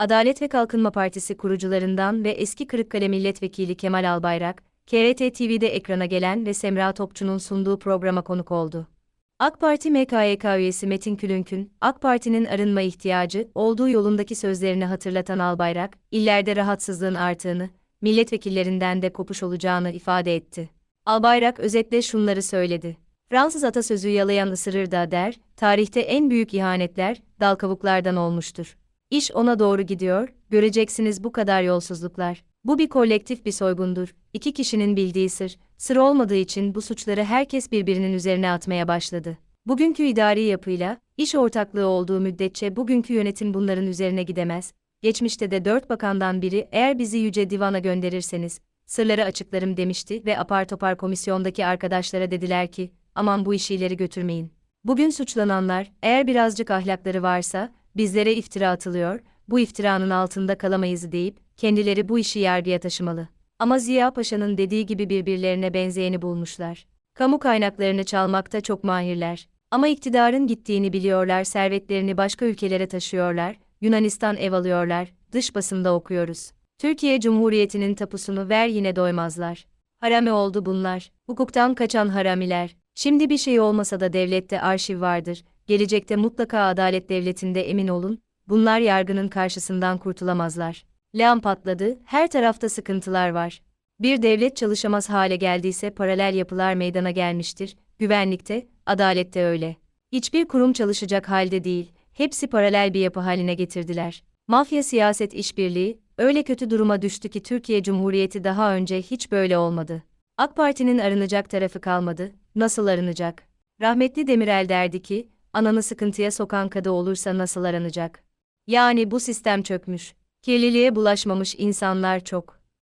Adalet ve Kalkınma Partisi kurucularından ve eski Kırıkkale Milletvekili Kemal Albayrak, KRT TV'de ekrana gelen ve Semra Topçu'nun sunduğu programa konuk oldu. AK Parti MKYK üyesi Metin Külünkün, AK Parti'nin arınma ihtiyacı olduğu yolundaki sözlerini hatırlatan Albayrak, illerde rahatsızlığın arttığını, milletvekillerinden de kopuş olacağını ifade etti. Albayrak özetle şunları söyledi. Fransız atasözü yalayan ısırır da der, tarihte en büyük ihanetler, dal kavuklardan olmuştur. İş ona doğru gidiyor, göreceksiniz bu kadar yolsuzluklar. Bu bir kolektif bir soygundur. İki kişinin bildiği sır, sır olmadığı için bu suçları herkes birbirinin üzerine atmaya başladı. Bugünkü idari yapıyla, iş ortaklığı olduğu müddetçe bugünkü yönetim bunların üzerine gidemez. Geçmişte de dört bakandan biri eğer bizi Yüce Divan'a gönderirseniz, sırları açıklarım demişti ve apar topar komisyondaki arkadaşlara dediler ki, aman bu işi ileri götürmeyin. Bugün suçlananlar, eğer birazcık ahlakları varsa, bizlere iftira atılıyor, bu iftiranın altında kalamayız deyip, kendileri bu işi yargıya taşımalı. Ama Ziya Paşa'nın dediği gibi birbirlerine benzeyeni bulmuşlar. Kamu kaynaklarını çalmakta çok mahirler. Ama iktidarın gittiğini biliyorlar, servetlerini başka ülkelere taşıyorlar, Yunanistan ev alıyorlar, dış basında okuyoruz. Türkiye Cumhuriyeti'nin tapusunu ver yine doymazlar. Harami oldu bunlar, hukuktan kaçan haramiler. Şimdi bir şey olmasa da devlette arşiv vardır, gelecekte mutlaka adalet devletinde emin olun, bunlar yargının karşısından kurtulamazlar. Lağım patladı, her tarafta sıkıntılar var. Bir devlet çalışamaz hale geldiyse paralel yapılar meydana gelmiştir, güvenlikte, adalette öyle. Hiçbir kurum çalışacak halde değil, hepsi paralel bir yapı haline getirdiler. Mafya siyaset işbirliği, öyle kötü duruma düştü ki Türkiye Cumhuriyeti daha önce hiç böyle olmadı. AK Parti'nin arınacak tarafı kalmadı, nasıl arınacak? Rahmetli Demirel derdi ki, ananı sıkıntıya sokan kadı olursa nasıl aranacak? Yani bu sistem çökmüş. Kirliliğe bulaşmamış insanlar çok.